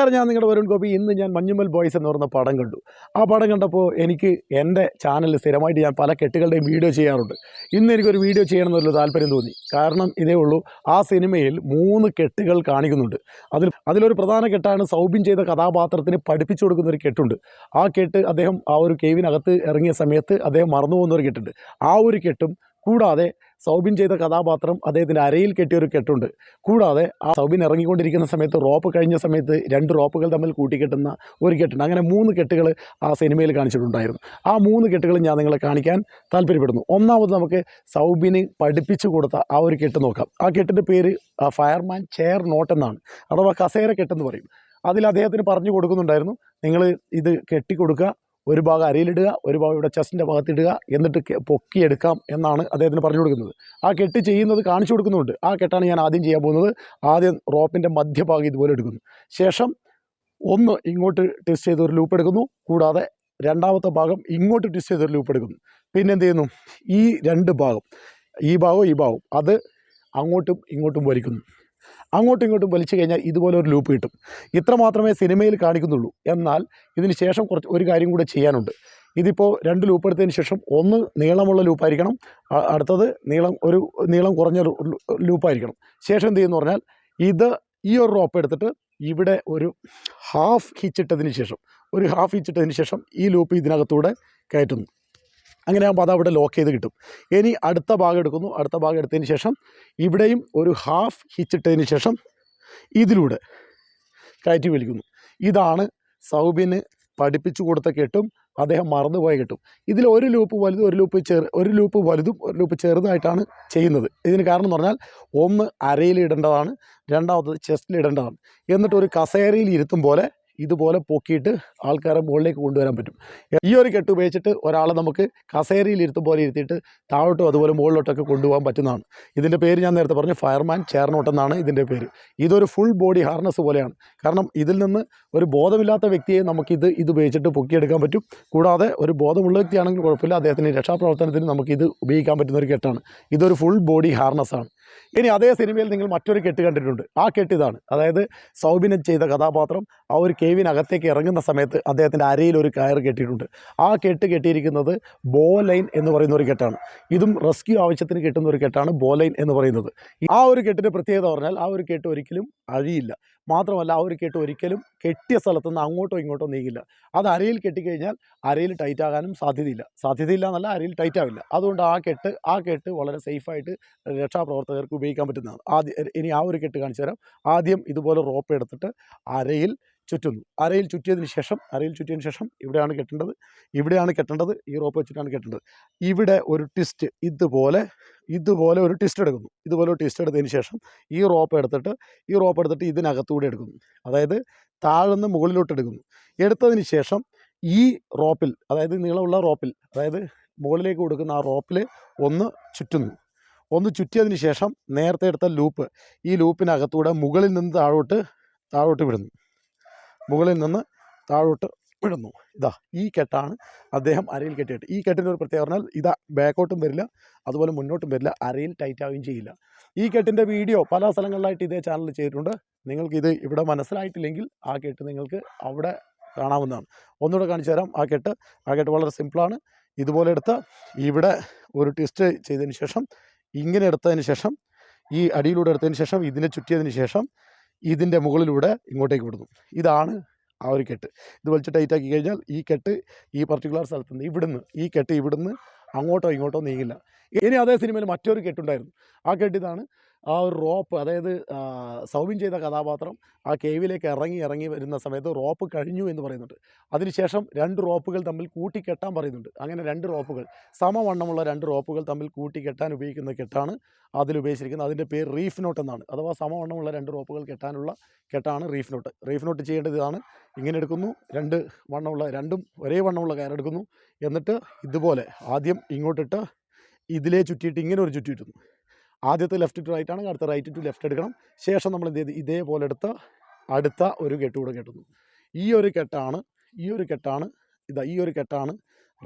നമസ്കാരം ഞാൻ നിങ്ങളുടെ വരുൺ ഗോപി. ഇന്ന് ഞാൻ മഞ്ഞുമൽ ബോയ്സ് എന്ന് പറയുന്ന പടം കണ്ടു. ആ പടം കണ്ടപ്പോൾ എനിക്ക് എന്റെ ചാനലിൽ സ്ഥിരമായിട്ട് ഞാൻ പല കെട്ടുകളുടെയും വീഡിയോ ചെയ്യാറുണ്ട്. ഇന്ന് എനിക്കൊരു വീഡിയോ ചെയ്യണം എന്നൊരു താല്പര്യം തോന്നി. കാരണം ഇതേ ഉള്ളൂ ആ സിനിമയിൽ മൂന്ന് കെട്ടുകൾ കാണിക്കുന്നുണ്ട്. അതിൽ അതിലൊരു പ്രധാന കെട്ടാണ് സൗബിൻ ചെയ്ത കഥാപാത്രത്തിന് പഠിപ്പിച്ചു കൊടുക്കുന്ന ഒരു കെട്ടുണ്ട്. ആ കെട്ട് അദ്ദേഹം ആ ഒരു കേവിനകത്ത് ഇറങ്ങിയ സമയത്ത് അദ്ദേഹം മറന്നു പോകുന്ന ഒരു കെട്ടുണ്ട്. ആ ഒരു കെട്ടും കൂടാതെ സൗബിൻ ചെയ്ത കഥാപാത്രം അദ്ദേഹത്തിന്റെ അരയിൽ കെട്ടിയൊരു കെട്ടുണ്ട്. കൂടാതെ ആ സൗബിൻ ഇറങ്ങിക്കൊണ്ടിരിക്കുന്ന സമയത്ത് റോപ്പ് കഴിഞ്ഞ സമയത്ത് രണ്ട് റോപ്പുകൾ തമ്മിൽ കൂട്ടിക്കെട്ടുന്ന ഒരു കെട്ടുണ്ട്. അങ്ങനെ മൂന്ന് കെട്ടുകൾ ആ സിനിമയിൽ കാണിച്ചിട്ടുണ്ടായിരുന്നു. ആ മൂന്ന് കെട്ടുകൾ ഞാൻ നിങ്ങളെ കാണിക്കാൻ താല്പര്യപ്പെടുന്നു. ഒന്നാമത് നമുക്ക് സൗബിന് പഠിപ്പിച്ചു കൊടുത്ത ആ ഒരു കെട്ട് നോക്കാം. ആ കെട്ടിന്റെ പേര് ഫയർമാൻ ചെയർ നോട്ട് എന്നാണ്. അഥവാ കസേര കെട്ടെന്ന് പറയും. അതിൽ അദ്ദേഹത്തിന് പറഞ്ഞു കൊടുക്കുന്നുണ്ടായിരുന്നു നിങ്ങൾ ഇത് കെട്ടിക്കൊടുക്കുക ഒരു ഭാഗം അരയിലിടുക ഒരു ഭാഗം ഇവിടെ ചെസ്റ്റിന്റെ ഭാഗത്തിടുക എന്നിട്ട് പൊക്കിയെടുക്കാം എന്നാണ് അദ്ദേഹത്തിന് പറഞ്ഞു കൊടുക്കുന്നത്. ആ കെട്ട് ചെയ്യുന്നത് കാണിച്ചു കൊടുക്കുന്നുണ്ട്. ആ കെട്ടാണ് ഞാൻ ആദ്യം ചെയ്യാൻ പോകുന്നത്. ആദ്യം റോപ്പിന്റെ മധ്യഭാഗം ഇതുപോലെ എടുക്കുന്നു. ശേഷം ഒന്ന് ഇങ്ങോട്ട് ട്വിസ്റ്റ് ചെയ്ത് ഒരു ലൂപ്പ് എടുക്കുന്നു. കൂടാതെ രണ്ടാമത്തെ ഭാഗം ഇങ്ങോട്ട് ട്വിസ്റ്റ് ചെയ്ത് ഒരു ലൂപ്പ് എടുക്കുന്നു. പിന്നെ എന്ത് ചെയ്യുന്നു? ഈ രണ്ട് ഭാഗം ഈ ഭാഗവും ഈ ഭാഗവും അത് അങ്ങോട്ടും ഇങ്ങോട്ടും വലിക്കുന്നു. അങ്ങോട്ടും ഇങ്ങോട്ടും വലിച്ചു കഴിഞ്ഞാൽ ഇതുപോലെ ഒരു ലൂപ്പ് കിട്ടും. ഇത്ര മാത്രമേ സിനിമയിൽ കാണിക്കുന്നുള്ളൂ. എന്നാൽ ഇതിന് ശേഷം കുറച്ച് ഒരു കാര്യം കൂടെ ചെയ്യാനുണ്ട്. ഇതിപ്പോൾ രണ്ട് ലൂപ്പ് എടുത്തതിന് ശേഷം ഒന്ന് നീളമുള്ള ലൂപ്പായിരിക്കണം അടുത്തത് നീളം ഒരു നീളം കുറഞ്ഞ ലൂപ്പായിരിക്കണം ശേഷം എന്ത് ചെയ്യുന്നു പറഞ്ഞാൽ ഇത് ഈ ഒരു റോപ്പ് എടുത്തിട്ട് ഇവിടെ ഒരു ഹാഫ് ഹിച്ചിട്ടതിന് ശേഷം ഒരു ഹാഫ് ഹിച്ചിട്ടതിന് ശേഷം ഈ ലൂപ്പ് ഇതിനകത്തൂടെ കയറ്റുന്നു. അങ്ങനെ ആകുമ്പോൾ അത് അവിടെ ലോക്ക് ചെയ്ത് കിട്ടും. ഇനി അടുത്ത ഭാഗം എടുക്കുന്നു. അടുത്ത ഭാഗം എടുത്തതിന് ശേഷം ഇവിടെയും ഒരു ഹാഫ് ഹിച്ചിട്ടതിന് ശേഷം ഇതിലൂടെ കയറ്റി വലിക്കുന്നു. ഇതാണ് സൗബിന് പഠിപ്പിച്ചു കൊടുത്ത കെട്ടും അദ്ദേഹം മറന്നുപോയ കെട്ടും. ഇതിൽ ഒരു ലൂപ്പ് വലുതും ഒരു ലൂപ്പ് ചെറു ഒരു ലൂപ്പ് വലുതും ഒരു ലൂപ്പ് ചെറുതായിട്ടാണ് ചെയ്യുന്നത്. ഇതിന് കാരണം എന്ന് പറഞ്ഞാൽ ഒന്ന് അരയിൽ ഇടേണ്ടതാണ് രണ്ടാമത്തത് ചെസ്റ്റിൽ ഇടേണ്ടതാണ്. എന്നിട്ട് ഒരു കസേരയിൽ ഇരുത്തും പോലെ ഇതുപോലെ പൊക്കിയിട്ട് ആൾക്കാരെ മുകളിലേക്ക് കൊണ്ടുവരാൻ പറ്റും. ഈ ഒരു കെട്ട് ഉപയോഗിച്ചിട്ട് ഒരാളെ നമുക്ക് കസേരയിൽ ഇരുത്തും പോലെ ഇരുത്തിയിട്ട് താഴോട്ടും അതുപോലെ മുകളിലോട്ടൊക്കെ കൊണ്ടുപോകാൻ പറ്റുന്നതാണ്. ഇതിന്റെ പേര് ഞാൻ നേരത്തെ പറഞ്ഞു ഫയർമാൻ ചേർനോട്ട് എന്നാണ് ഇതിന്റെ പേര്. ഇതൊരു ഫുൾ ബോഡി ഹാർനസ് പോലെയാണ്. കാരണം ഇതിൽ നിന്ന് ഒരു ബോധമില്ലാത്ത വ്യക്തിയെ നമുക്കിത് ഇത് ഉപയോഗിച്ചിട്ട് പൊക്കിയെടുക്കാൻ പറ്റും. കൂടാതെ ഒരു ബോധമുള്ള വ്യക്തിയാണെങ്കിൽ കുഴപ്പമില്ല അദ്ദേഹത്തിന് രക്ഷാപ്രവർത്തനത്തിന് നമുക്കിത് ഉപയോഗിക്കാൻ പറ്റുന്ന ഒരു കെട്ടാണ്. ഇതൊരു ഫുൾ ബോഡി ഹാർനസ് ആണ്. ഇനി അതേ സിനിമയിൽ നിങ്ങൾ മറ്റൊരു കെട്ട് കണ്ടിട്ടുണ്ട്. ആ കെട്ട് ഇതാണ്. അതായത് സൗബിനൻ ചെയ്ത കഥാപാത്രം ആ ഒരു കേവിനകത്തേക്ക് ഇറങ്ങുന്ന സമയത്ത് അദ്ദേഹത്തിന്റെ അരയിൽ ഒരു കയർ കെട്ടിയിട്ടുണ്ട്. ആ കെട്ട് കെട്ടിയിരിക്കുന്നത് ബോ ലൈൻ എന്ന് പറയുന്ന ഒരു കെട്ടാണ്. ഇതും റെസ്ക്യൂ ആവശ്യത്തിന് കിട്ടുന്ന ഒരു കെട്ടാണ് ബോ ലൈൻ എന്ന് പറയുന്നത്. ആ ഒരു കെട്ടിന്റെ പ്രത്യേകത പറഞ്ഞാൽ ആ ഒരു കെട്ട് ഒരിക്കലും അഴിയില്ല. മാത്രമല്ല ആ ഒരു കെട്ട് ഒരിക്കലും കെട്ടിയ സ്ഥലത്ത് നിന്ന് അങ്ങോട്ടോ ഇങ്ങോട്ടോ നീങ്ങില്ല. അത് അരയിൽ കെട്ടിക്കഴിഞ്ഞാൽ അരയിൽ ടൈറ്റ് ആകാനും സാധ്യതയില്ല. സാധ്യതയില്ല എന്നല്ല അരയിൽ ടൈറ്റ് ആവില്ല. അതുകൊണ്ട് ആ കെട്ട് ആ കെട്ട് വളരെ സേഫായിട്ട് രക്ഷാപ്രവർത്തകർക്ക് ഉപയോഗിക്കാൻ പറ്റുന്നതാണ് ആദ്യം ഇനി ആ ഒരു കെട്ട് കാണിച്ചു തരാം. ആദ്യം ഇതുപോലെ റോപ്പ് എടുത്തിട്ട് അരയിൽ ചുറ്റുന്നു. അരയിൽ ചുറ്റിയതിന് ശേഷം അരയിൽ ചുറ്റിയതിന് ശേഷം ഇവിടെയാണ് കെട്ടേണ്ടത്. ഇവിടെയാണ് കെട്ടേണ്ടത്. ഈ റോപ്പ് വെച്ചിട്ടാണ് കെട്ടേണ്ടത്. ഇവിടെ ഒരു ട്വിസ്റ്റ് ഇതുപോലെ ഇതുപോലെ ഒരു ട്വിസ്റ്റ് എടുക്കുന്നു. ഇതുപോലെ ഒരു ട്വിസ്റ്റ് എടുത്തതിന് ശേഷം ഈ റോപ്പ് എടുത്തിട്ട് ഈ റോപ്പ് എടുത്തിട്ട് ഇതിനകത്തൂടെ എടുക്കുന്നു. അതായത് താഴ്ന്ന് മുകളിലോട്ട് എടുക്കുന്നു. എടുത്തതിന് ശേഷം ഈ റോപ്പിൽ അതായത് നീളമുള്ള റോപ്പിൽ അതായത് മുകളിലേക്ക് കൊടുക്കുന്ന ആ റോപ്പിൽ ഒന്ന് ചുറ്റുന്നു. ഒന്ന് ചുറ്റിയതിന് ശേഷം നേരത്തെ എടുത്ത ലൂപ്പ് ഈ ലൂപ്പിനകത്തൂടെ മുകളിൽ നിന്ന് താഴോട്ട് താഴോട്ട് വിടുന്നു. മുകളിൽ നിന്ന് താഴോട്ട് വിടുന്നു. ഇതാ ഈ കെട്ടാണ് അദ്ദേഹം അരയിൽ കെട്ടിയിട്ട്. ഈ കെട്ടിന്റെ ഒരു പ്രത്യേകത പറഞ്ഞാൽ ഇതാ ബാക്കോട്ടും വരില്ല അതുപോലെ മുന്നോട്ടും വരില്ല അരയിൽ ടൈറ്റ് ആവുകയും ചെയ്യില്ല. ഈ കെട്ടിന്റെ വീഡിയോ പല സ്ഥലങ്ങളിലായിട്ട് ഇതേ ചാനൽ ചെയ്തിട്ടുണ്ട്. നിങ്ങൾക്കിത് ഇവിടെ മനസ്സിലായിട്ടില്ലെങ്കിൽ ആ കെട്ട് നിങ്ങൾക്ക് അവിടെ കാണാവുന്നതാണ്. ഒന്നുകൂടെ കാണിച്ചു തരാം ആ കെട്ട്. ആ കെട്ട് വളരെ സിമ്പിളാണ് ഇതുപോലെ എടുത്ത് ഇവിടെ ഒരു ട്വിസ്റ്റ് ചെയ്തതിന് ശേഷം ഇങ്ങനെ എടുത്തതിന് ശേഷം ഈ അടിയിലൂടെ എടുത്തതിന് ശേഷം ഇതിനെ ചുറ്റിയതിന് ശേഷം ഇതിന്റെ മുകളിലൂടെ ഇങ്ങോട്ടേക്ക് വിടുന്നു. ഇതാണ് ആ ഒരു കെട്ട്. ഇത് വലിച്ച് ടൈറ്റ് ആക്കി കഴിഞ്ഞാൽ ഈ കെട്ട് ഈ പർട്ടിക്കുലർ സ്ഥലത്ത് നിന്ന് ഇവിടുന്ന് ഈ കെട്ട് ഇവിടുന്ന് അങ്ങോട്ടോ ഇങ്ങോട്ടോ നീങ്ങില്ല. ഇനി അതേ സിനിമയിൽ മറ്റൊരു കെട്ടുണ്ടായിരുന്നു. ആ കെട്ടിതാണ് ആ ഒരു റോപ്പ് അതായത് സൗബിൻ ചെയ്ത കഥാപാത്രം ആ കേവിലേക്ക് ഇറങ്ങി ഇറങ്ങി വരുന്ന സമയത്ത് റോപ്പ് കഴിഞ്ഞു എന്ന് പറയുന്നുണ്ട്. അതിനുശേഷം രണ്ട് റോപ്പുകൾ തമ്മിൽ കൂട്ടിക്കെട്ടാൻ പറയുന്നുണ്ട്. അങ്ങനെ രണ്ട് റോപ്പുകൾ സമവണ്ണമുള്ള രണ്ട് റോപ്പുകൾ തമ്മിൽ കൂട്ടിക്കെട്ടാൻ ഉപയോഗിക്കുന്ന കെട്ടാണ് അതിൽ ഉപയോഗിച്ചിരിക്കുന്നത്. അതിന്റെ പേര് റീഫ് നോട്ട് എന്നാണ്. അഥവാ സമവണ്ണമുള്ള രണ്ട് റോപ്പുകൾ കെട്ടാനുള്ള കെട്ടാണ് റീഫ് നോട്ട്. റീഫ് നോട്ട് ചെയ്യേണ്ടത് ഇതാണ്. ഇങ്ങനെ എടുക്കുന്നു. രണ്ട് വണ്ണമുള്ള രണ്ടും ഒരേ വണ്ണമുള്ള കയറെടുക്കുന്നു എന്നിട്ട് ഇതുപോലെ ആദ്യം ഇങ്ങോട്ടിട്ട് ഇതിലേ ചുറ്റിയിട്ട് ഇങ്ങനെ ഒരു ചുറ്റിയിട്ടുന്നു ആദ്യത്തെ ലെഫ്റ്റ് ടു റൈറ്റ് ആണെങ്കിൽ അടുത്ത റൈറ്റ് ടു ലെഫ്റ്റ് എടുക്കണം. ശേഷം നമ്മൾ എന്ത് ചെയ്ത്? ഇതേപോലെ എടുത്ത് അടുത്ത ഒരു കെട്ട് കൂടെ കെട്ടുന്നു. ഈ ഒരു കെട്ടാണ് ഈ ഒരു കെട്ടാണ് ഇതാ ഈ ഒരു കെട്ടാണ്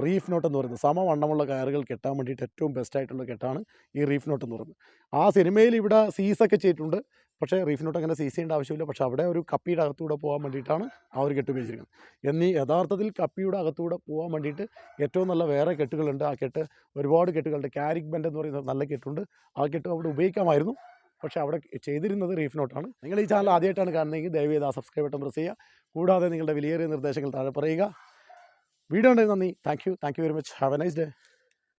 റീഫ് നോട്ട് എന്ന് പറയുന്നത്. സമവണ്ണമുള്ള കയറുകൾ കെട്ടാൻ വേണ്ടിയിട്ട് ഏറ്റവും ബെസ്റ്റ് ആയിട്ടുള്ള കെട്ടാണ് ഈ റീഫ് നോട്ട് എന്ന് പറയുന്നത്. ആ സിനിമയിൽ ഇവിടെ സീസൊക്കെ ചെയ്തിട്ടുണ്ട്. പക്ഷേ റീഫ് നോട്ട് അങ്ങനെ സീസ് ചെയ്യേണ്ട ആവശ്യമില്ല. പക്ഷേ അവിടെ ഒരു കപ്പിയുടെ അകത്തൂടെ പോകാൻ വേണ്ടിയിട്ടാണ് ആ ഒരു കെട്ട് ഉപയോഗിച്ചിരിക്കുന്നത്. എന്നീ യഥാർത്ഥത്തിൽ കപ്പിയുടെ അകത്തൂടെ പോകാൻ വേണ്ടിയിട്ട് ഏറ്റവും നല്ല വേറെ കെട്ടുകളുണ്ട്. ആ കെട്ട് ഒരുപാട് കെട്ടുകളുണ്ട്. കാരിക് ബെൻഡ് എന്ന് പറയുന്ന നല്ല കെട്ടുണ്ട്. ആ കെട്ട് അവിടെ ഉപയോഗിക്കാമായിരുന്നു. പക്ഷേ അവിടെ ചെയ്തിരുന്നത് റീഫ് നോട്ടാണ് നിങ്ങൾ ഈ ചാനൽ ആദ്യമായിട്ടാണ് കാണുന്നതെങ്കിൽ ദയവ് ചെയ്ത് ആ സബ്സ്ക്രൈബ് ബട്ടൺ പ്രസ് ചെയ്യുക. കൂടാതെ നിങ്ങളുടെ വിലയേറിയ നിർദ്ദേശങ്ങൾ താഴെ പറയുക. വീഡിയോ ഉണ്ടെങ്കിൽ നന്ദി. Thank you thank you very much have a nice day